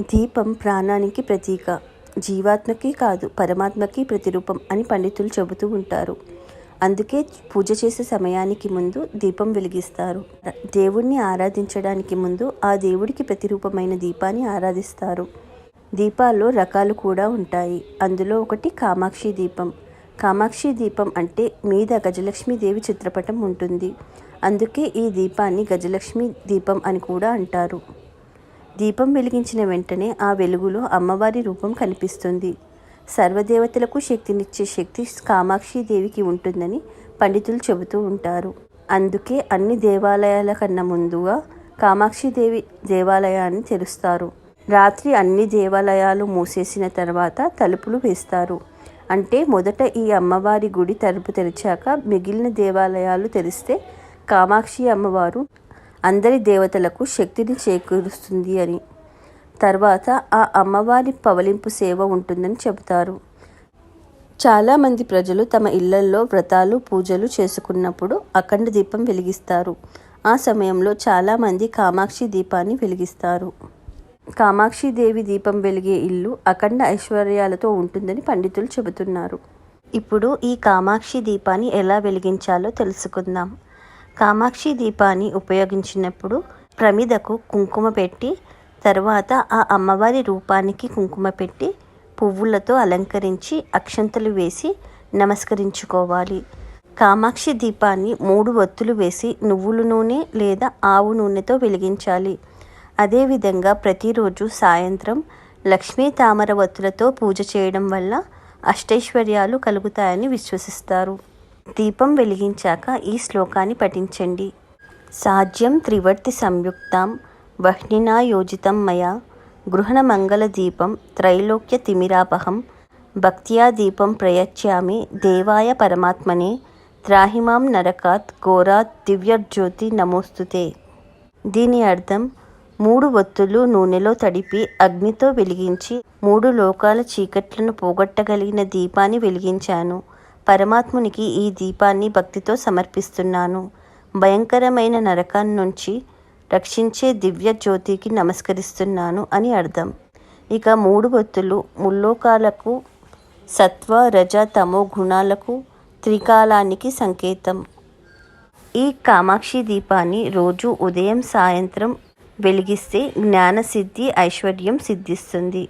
దీపం ప్రాణానికి ప్రతీక జీవాత్మకి కాదు పరమాత్మకి ప్రతిరూపం అని పండితులు చెబుతూ ఉంటారు. అందుకే పూజ చేసే సమయానికి ముందు దీపం వెలిగిస్తారు. దేవుణ్ణి ఆరాధించడానికి ముందు ఆ దేవుడికి ప్రతిరూపమైన దీపాన్ని ఆరాధిస్తారు. దీపాల్లో రకాలు కూడా ఉంటాయి. అందులో ఒకటి కామాక్షి దీపం. కామాక్షి దీపం అంటే మీద గజలక్ష్మీదేవి చిత్రపటం ఉంటుంది. అందుకే ఈ దీపాన్ని గజలక్ష్మి దీపం అని కూడా అంటారు. దీపం వెలిగించిన వెంటనే ఆ వెలుగులో అమ్మవారి రూపం కనిపిస్తుంది. సర్వదేవతలకు శక్తినిచ్చే శక్తి కామాక్షి దేవికి ఉంటుందని పండితులు చెబుతూ ఉంటారు. అందుకే అన్ని దేవాలయాల కన్నా ముందుగా కామాక్షి దేవి దేవాలయాన్ని తెరుస్తారు. రాత్రి అన్ని దేవాలయాలు మూసేసిన తర్వాత తలుపులు వేస్తారు. అంటే మొదట ఈ అమ్మవారి గుడి తలుపు తెరిచాక మిగిలిన దేవాలయాలు తెరిస్తే కామాక్షి అమ్మవారు అందరి దేవతలకు శక్తిని చేకూరుస్తుంది అని. తర్వాత ఆ అమ్మవారి పవలింపు సేవ ఉంటుందని చెబుతారు. చాలామంది ప్రజలు తమ ఇళ్ళల్లో వ్రతాలు పూజలు చేసుకున్నప్పుడు అఖండ దీపం వెలిగిస్తారు. ఆ సమయంలో చాలామంది కామాక్షి దీపాన్ని వెలిగిస్తారు. కామాక్షి దేవి దీపం వెలిగే ఇల్లు అఖండ ఐశ్వర్యాలతో ఉంటుందని పండితులు చెబుతున్నారు. ఇప్పుడు ఈ కామాక్షి దీపాన్ని ఎలా వెలిగించాలో తెలుసుకుందాం. కామాక్షి దీపాన్ని ఉపయోగించినప్పుడు ప్రమిదకు కుంకుమ పెట్టి తర్వాత ఆ అమ్మవారి రూపానికి కుంకుమ పెట్టి పువ్వులతో అలంకరించి అక్షంతలు వేసి నమస్కరించుకోవాలి. కామాక్షి దీపాన్ని మూడు ఒత్తులు వేసి నువ్వుల నూనె లేదా ఆవు నూనెతో వెలిగించాలి. అదేవిధంగా ప్రతిరోజు సాయంత్రం లక్ష్మీ తామర ఒత్తులతో పూజ చేయడం వల్ల అష్టైశ్వర్యాలు కలుగుతాయని విశ్వసిస్తారు. దీపం వెలిగించాక ఈ శ్లోకాన్ని పఠించండి. సాధ్యం త్రివర్తి సంయుక్తాం వహ్నినా యోజితం మయా గృహణమంగళ దీపం త్రైలోక్య తిమిరాపహం భక్త్యా దీపం ప్రయచ్చామి దేవాయ పరమాత్మనే త్రాహిమాం నరకాత్ ఘోరాత్ దివ్యజ్యోతి నమోస్తుతే. దీని అర్థం మూడు ఒత్తులు నూనెలో తడిపి అగ్నితో వెలిగించి మూడు లోకాల చీకట్లను పోగొట్టగలిగిన దీపాన్ని వెలిగించాను. పరమాత్మునికి ఈ దీపాన్ని భక్తితో సమర్పిస్తున్నాను. భయంకరమైన నరకాన్ని నుంచి రక్షించే దివ్య జ్యోతికి నమస్కరిస్తున్నాను అని అర్థం. ఇక మూడు ఒత్తులు ముల్లోకాలకు సత్వ రజ తమో గుణాలకు త్రికాలానికి సంకేతం. ఈ కామాక్షి దీపాన్ని రోజు ఉదయం సాయంత్రం వెలిగిస్తే జ్ఞానసిద్ధి ఐశ్వర్యం సిద్ధిస్తుంది.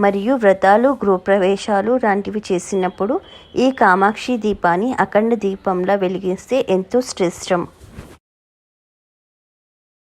మరియు వ్రతాలు గృహప్రవేశాలు లాంటివి చేసినప్పుడు ఈ కామాక్షి దీపాన్ని అఖండ దీపంలా వెలిగిస్తే ఎంతో శ్రేష్టం.